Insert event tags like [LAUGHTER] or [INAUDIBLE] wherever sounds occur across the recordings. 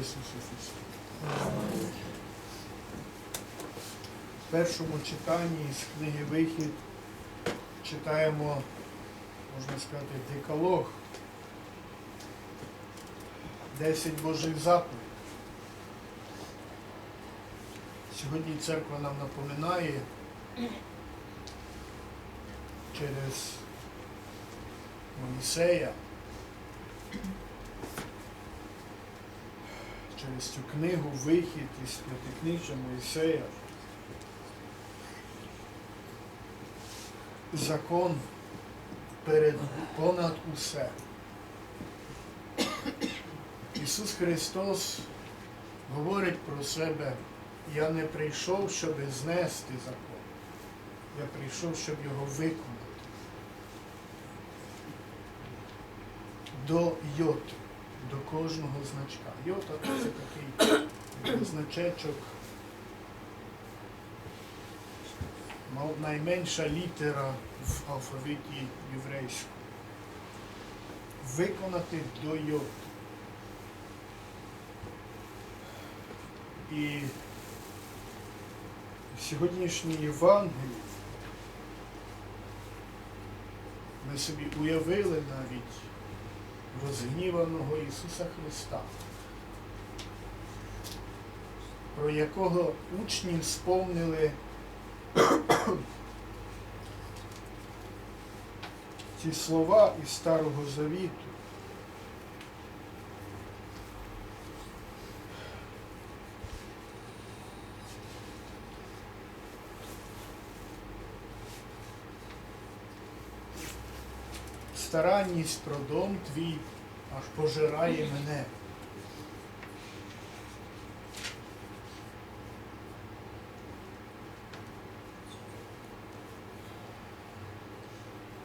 В першому читанні з книги Вихід читаємо, можна сказати, декалог, 10 Божих заповідей. Сьогодні церква нам напоминає через Моїсея, цю книгу Вихід із п'ятикнижжя Моїсея. Закон перед понад усе. Ісус Христос говорить про себе, я не прийшов, щоб знести закон. Я прийшов, щоб його виконати. До йоту, до кожного значка. Йота це такий значечок, найменша літера в алфавіті єврейському. Виконати до йоту. І сьогоднішній Євангелії ми собі уявили навіть розгніваного Ісуса Христа, про якого учні сповнили ці слова із Старого Завіту. Старанність про дом твій аж пожирає мене.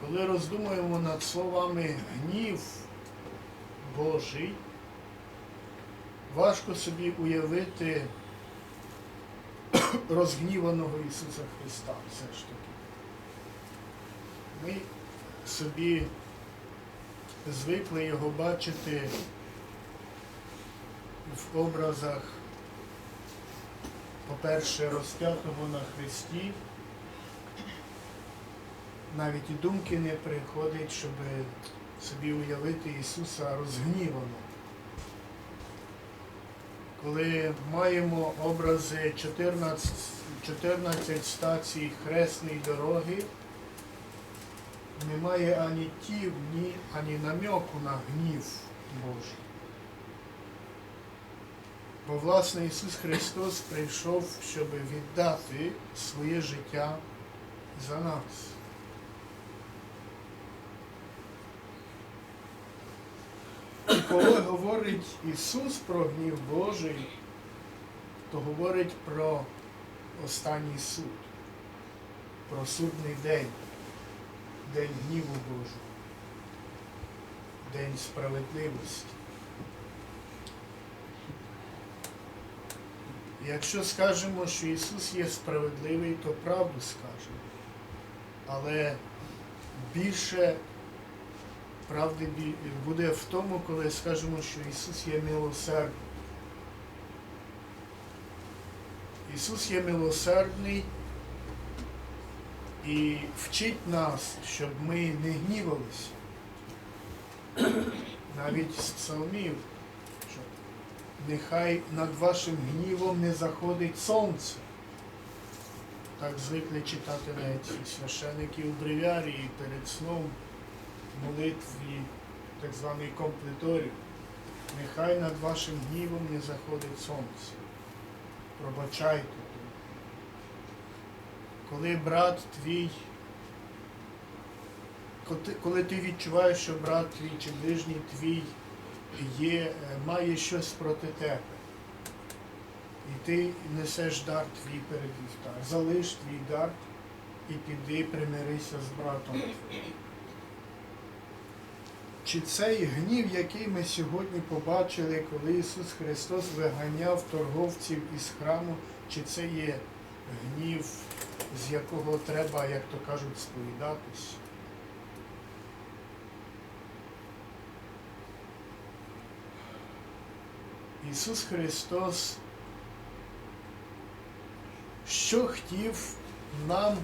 Коли роздумуємо над словами гнів Божий, важко собі уявити [CLEARS THROAT] розгніваного Ісуса Христа все ж таки. Ми собі звикли його бачити в образах, по-перше, розп'ятого на Христі. Навіть і думки не приходить, щоб собі уявити Ісуса розгніваного. Коли маємо образи 14, 14 стацій хресної дороги, немає ані тів, ні ані намьоку на гнів Божий. Бо власне Ісус Христос прийшов, щоб віддати своє життя за нас. І коли говорить Ісус про гнів Божий, то говорить про останній суд, про судний день. День гніву Божого, День справедливості. Якщо скажемо, що Ісус є справедливий, то правду скажемо. Але більше правди буде в тому, коли скажемо, що Ісус є милосердний. Ісус є милосердний і вчить нас, щоб ми не гнівалися. Навіть з псалмів, що нехай над вашим гнівом не заходить сонце. Так звикли читати навіть священики у бревіарії перед сном молитві, так званий комплеторів. Нехай над вашим гнівом не заходить сонце. Пробачайте. Коли брат твій, коли ти відчуваєш, що брат твій чи ближній твій є, е, має щось проти тебе, і ти несеш дар твій перед вівтар, залиш твій дар і піди примирися з братом. Чи цей гнів, який ми сьогодні побачили, коли Ісус Христос виганяв торговців із храму, чи це є гнів, з якого треба, як то кажуть, сповідатись? Ісус Христос, що хотів нам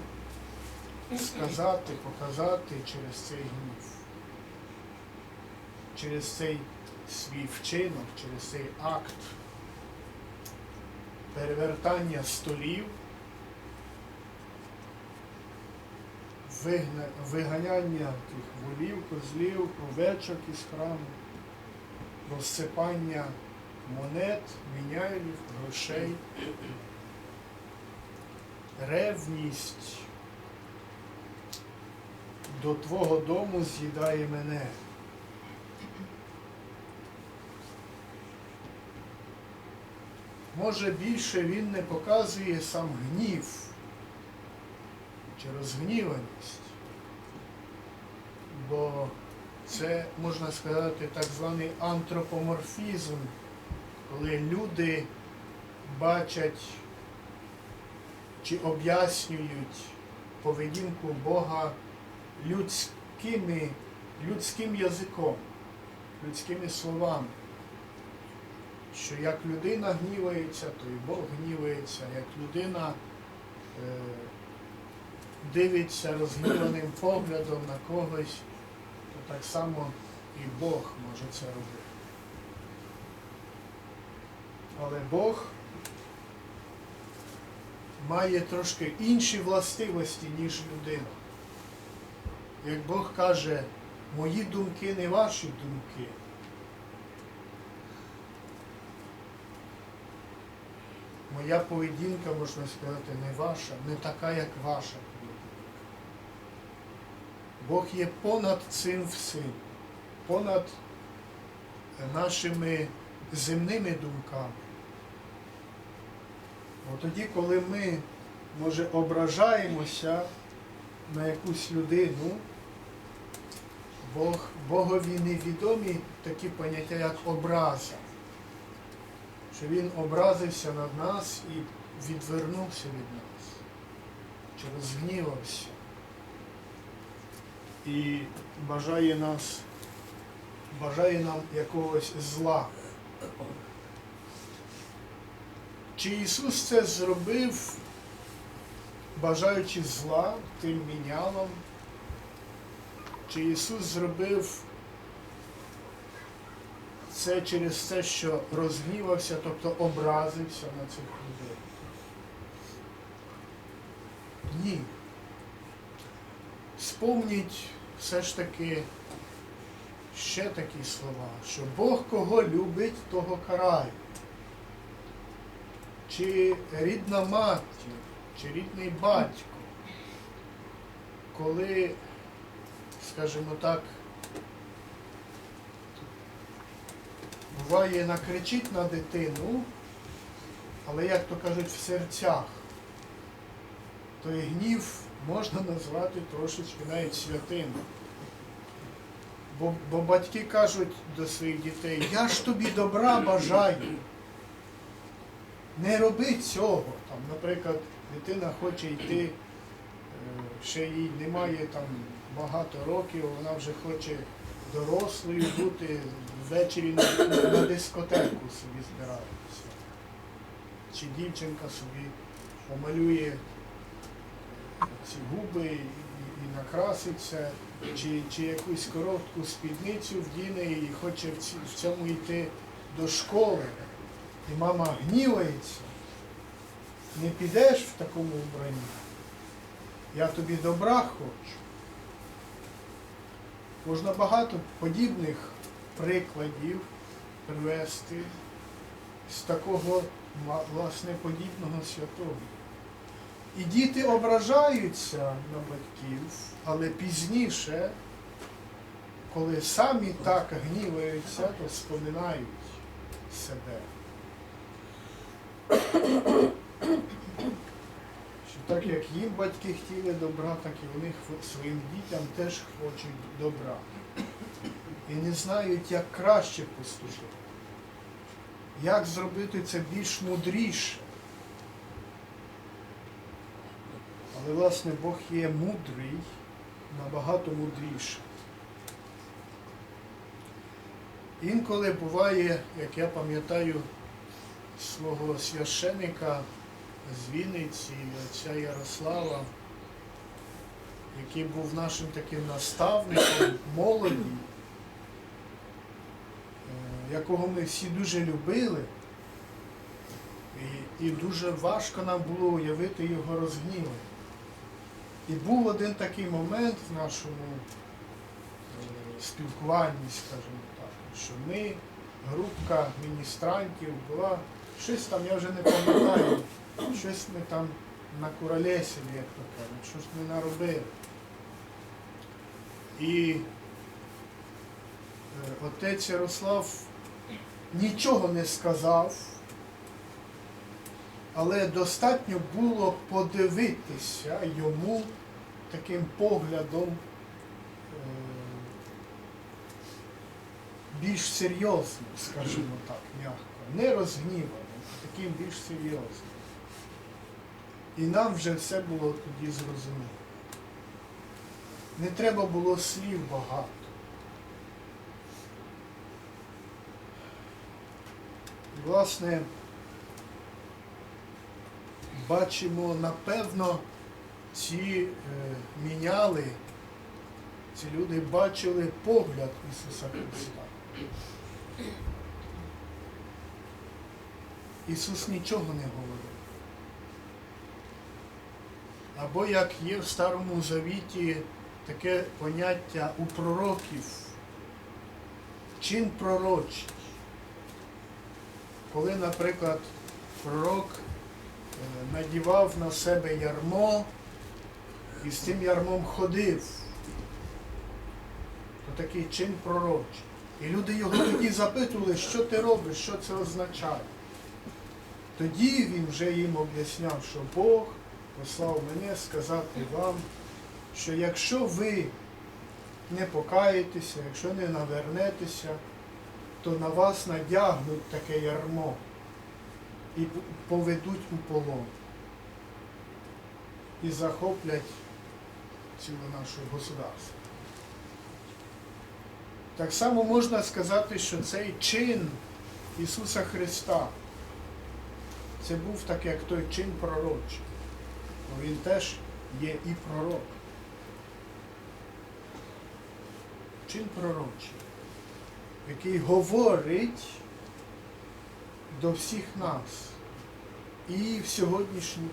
сказати, показати через цей гнів, через цей свій вчинок, через цей акт перевертання столів, виганяння тих волів, козлів, овечок із храму, розсипання монет, міняйлів, грошей, ревність. До твого дому з'їдає мене. Може більше він не показує сам гнів чи розгніваність, бо це, можна сказати, так званий антропоморфізм, коли люди бачать чи об'яснюють поведінку Бога людськими, людським язиком, людськими словами. Що як людина гнівається, то і Бог гнівається, як людина е, дивиться розгніваним поглядом на когось, то так само і Бог може це робити. Але Бог має трошки інші властивості, ніж людина. Як Бог каже, мої думки не ваші думки. Моя поведінка, можна сказати, не ваша, не така, як ваша. Бог є понад цим всім, понад нашими земними думками. Бо тоді, коли ми, може, ображаємося на якусь людину, Бог, Богові невідомі такі поняття, як образа. Що Він образився над нас і відвернувся від нас, чи розгнівався. І бажає нас, бажає нам якогось зла. Чи Ісус це зробив, бажаючи зла тим мінялом? Чи Ісус зробив це через те, що розгнівався, тобто образився на цих людей? Ні. Спомніть все ж таки ще такі слова, що Бог кого любить, того карає. Чи рідна матір, чи рідний батько, коли, скажімо так, буває накричить на дитину, але, як то кажуть, в серцях, той гнів можна назвати трошечки навіть святим. Бо, бо батьки кажуть до своїх дітей, я ж тобі добра бажаю. Не роби цього. Там, наприклад, дитина хоче йти, е, ще їй немає там багато років, вона вже хоче дорослою бути, ввечері на, на дискотеку собі збирається. Чи дівчинка собі помалює ці губи і, і накраситься, чи, чи якусь коротку спідницю вдіне і хоче в, ці, в цьому йти до школи. І мама гнівається, не підеш в такому вбранні. Я тобі добра хочу. Можна багато подібних прикладів привести з такого власне подібного святого. І діти ображаються на батьків, але пізніше, коли самі так гніваються, то споминають себе. Що так як їм батьки хотіли добра, так і вони своїм дітям теж хочуть добра. І не знають, як краще поступити. Як зробити це більш мудріше. Але, власне, Бог є мудрий, набагато мудріший. Інколи буває, як я пам'ятаю, свого священика з Вінниці, отця Ярослава, який був нашим таким наставником молоді, е, якого ми всі дуже любили. І, і дуже важко нам було уявити його розгніви. І був один такий момент в нашому е, спілкуванні, скажімо так, що ми, групка міністрантів була, щось там, я вже не пам'ятаю, щось ми там накуролесили, як то кажуть, щось ми наробили. І е, отець Ярослав нічого не сказав, але достатньо було подивитися йому таким поглядом е, більш серйозним, скажімо так, м'яко, не розгніваним, а таким більш серйозним. І нам вже все було тоді зрозуміло. Не треба було слів багато. Власне, бачимо, напевно, ці е, міняли, ці люди бачили погляд Ісуса Христа. Ісус нічого не говорив. Або як є в Старому Завіті таке поняття у пророків, чин пророчий. Коли, наприклад, пророк надівав на себе ярмо і з цим ярмом ходив, то такий чин пророчий. І люди його тоді запитували, що ти робиш, що це означає. Тоді він вже їм об'ясняв, що Бог послав мене сказати вам, що якщо ви не покаєтеся, якщо не навернетеся, то на вас надягнуть таке ярмо і поведуть у полон. І захоплять ціле наше государство. Так само можна сказати, що цей чин Ісуса Христа це був так, як той чин пророчий. Бо він теж є і пророк. Чин пророчий, який говорить до всіх нас і в сьогоднішній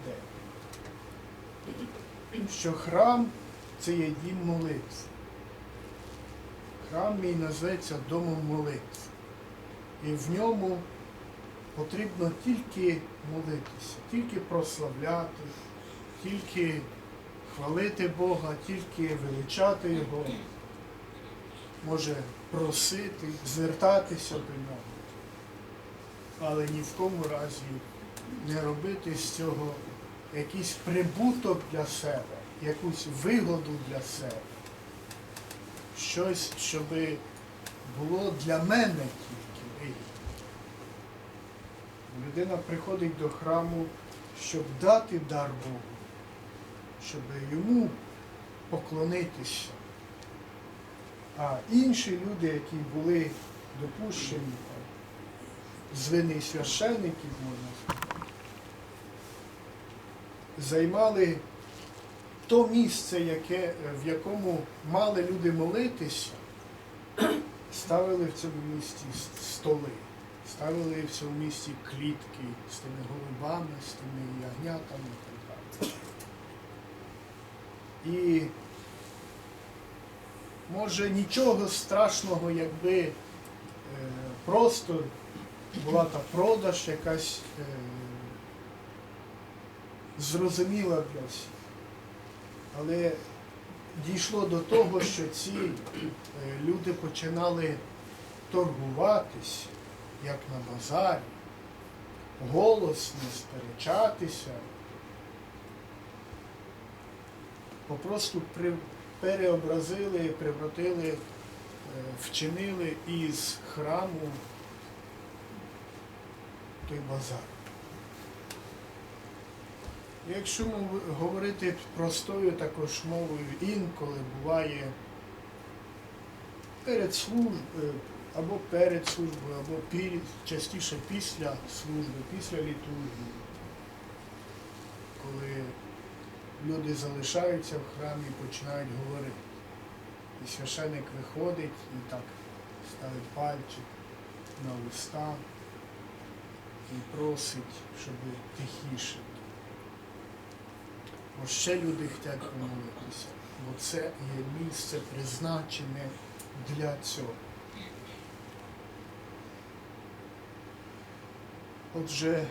день, що храм це є дім молитв. Храм мій називається домом молитв. І в ньому потрібно тільки молитися, тільки прославляти, тільки хвалити Бога, тільки величати Його, може просити, звертатися до нього. Але ні в кому разі не робити з цього якийсь прибуток для себе, якусь вигоду для себе. Щось, щоб було для мене тільки вигідно. Людина приходить до храму, щоб дати дар Богу, щоб йому поклонитися. А інші люди, які були допущені там, з вини священників, можна сказати, займали то місце, яке, в якому мали люди молитися, ставили в цьому місці столи, ставили в цьому місці клітки з тими голубами, з тими ягнятами і так далі. І може нічого страшного, якби е, просто була та продаж якась е, зрозуміла для всіх. Але дійшло до того, що ці е, люди починали торгуватись, як на базарі, голосно сперечатися, попросту при- переобразили, превратили, е, вчинили із храму той базар. Якщо говорити простою також мовою, інколи буває перед службою або перед службою, або частіше після служби, після літургії, коли люди залишаються в храмі і починають говорити. І священик виходить і так ставить пальчик на уста і просить, щоб тихіше. Бо ще люди хочуть помолитися, бо це є місце призначене для цього. Отже,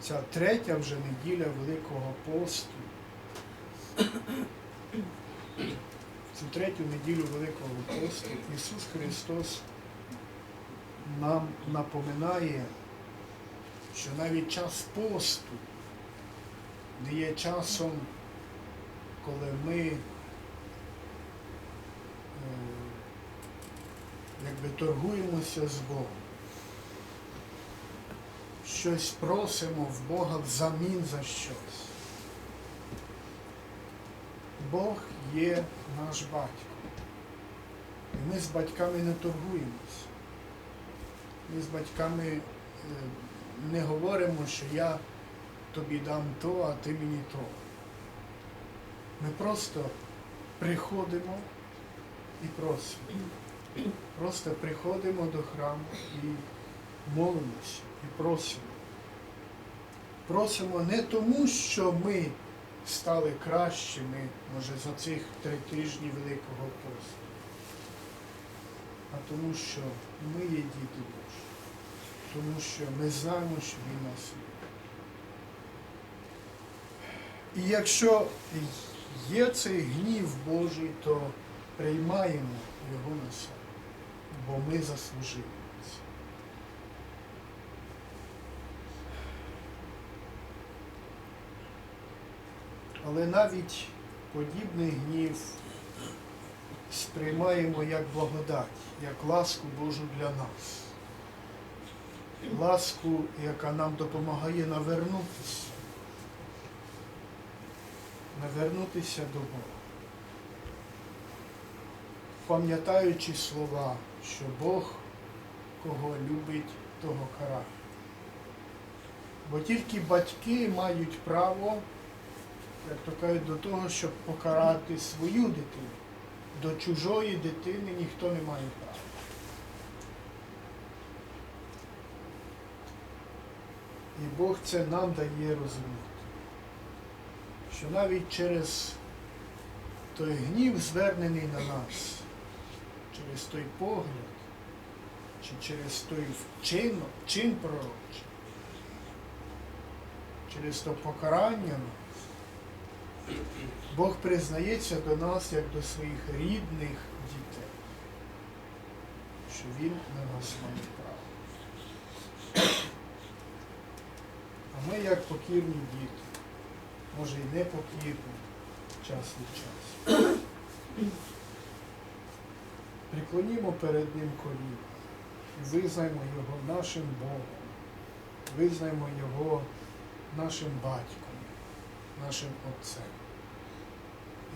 ця третя вже неділя Великого посту. Цю третю неділю Великого посту Ісус Христос нам напоминає, що навіть час посту не є часом, коли ми е, якби торгуємося з Богом. Щось просимо в Бога взамін за щось. Бог є наш батько. І ми з батьками не торгуємося. Ми з батьками е, не говоримо, що я тобі дам то, а ти мені то. Ми просто приходимо і просимо. Просто приходимо до храму і молимося, і просимо. Просимо не тому, що ми стали кращими, може, за цих три тижні Великого посту, а тому, що ми є діти Божі, тому що ми знаємо, що Він нас. І якщо є цей гнів Божий, то приймаємо його на себе, бо ми заслужили. Але навіть подібний гнів сприймаємо як благодать, як ласку Божу для нас. Ласку, яка нам допомагає навернутися, навернутися до Бога. Пам'ятаючи слова, що Бог кого любить, того карає. Бо тільки батьки мають право як то кажуть, до того, щоб покарати свою дитину. До чужої дитини ніхто не має права. І Бог це нам дає розуміти, що навіть через той гнів, звернений на нас, через той погляд, чи через той вчинок, чин пророчий, через то покарання нас, Бог признається до нас як до своїх рідних дітей, що Він на нас має право. А ми, як покірні діти, може і не покірні, час від часу. Приклонімо перед Ним коліна і визнаємо Його нашим Богом, визнаємо Його нашим батьком, нашим Отцем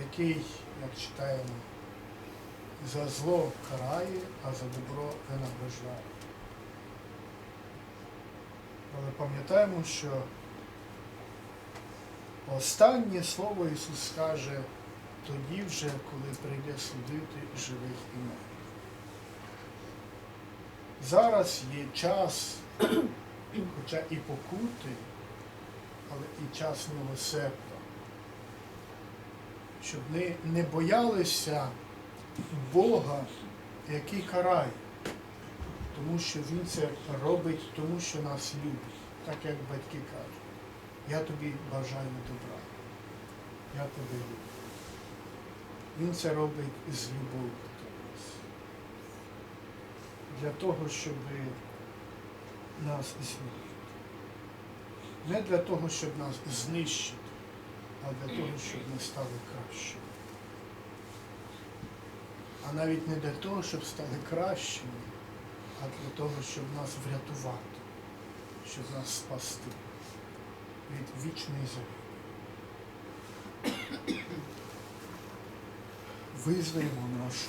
який, як читаємо, за зло карає, а за добро винаграждає. Але пам'ятаємо, що останнє слово Ісус скаже тоді вже, коли прийде судити живих і мертвих. Зараз є час, хоча і покути, але і час милосердя щоб ми не боялися Бога, який карає, тому що Він це робить, тому що нас любить, так як батьки кажуть. Я тобі бажаю добра. Я тебе люблю. Він це робить з любов'ю до нас. Для того, щоб нас змінити. Не для того, щоб нас знищити а для того, щоб ми стали кращими. А навіть не для того, щоб стали кращими, а для того, щоб нас врятувати, щоб нас спасти від вічної загибелі. визваємо нашу